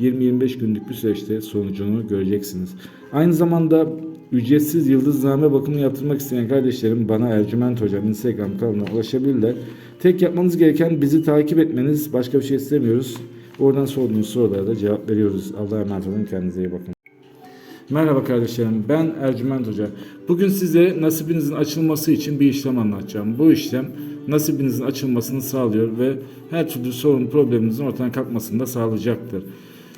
20-25 günlük bir süreçte sonucunu göreceksiniz. Aynı zamanda ücretsiz yıldızname bakımı yaptırmak isteyen kardeşlerim bana Ercüment Hocam Instagram kanalına ulaşabilirler. Tek yapmanız gereken bizi takip etmeniz. Başka bir şey istemiyoruz. Oradan sorduğunuz sorulara da cevap veriyoruz. Allah'a emanet olun. Kendinize iyi bakın. Merhaba kardeşlerim. Ben Ercüment Hoca. Bugün size nasibinizin açılması için bir işlem anlatacağım. Bu işlem nasibinizin açılmasını sağlıyor ve her türlü sorun probleminizin ortadan kalkmasını da sağlayacaktır.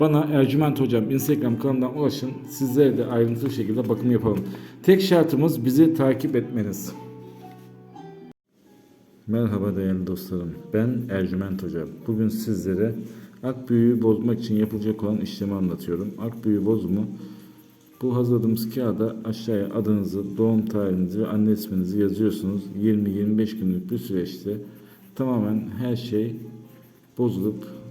bana Ercüment Hocam Instagram kanalından ulaşın. Sizlere de ayrıntılı şekilde bakım yapalım. Tek şartımız bizi takip etmeniz. Merhaba değerli dostlarım. Ben Ercüment Hoca. Bugün sizlere ak büyüğü bozmak için yapılacak olan işlemi anlatıyorum. Ak büyüğü bozumu bu hazırladığımız kağıda aşağıya adınızı, doğum tarihinizi ve anne isminizi yazıyorsunuz. 20-25 günlük bir süreçte tamamen her şey bozulup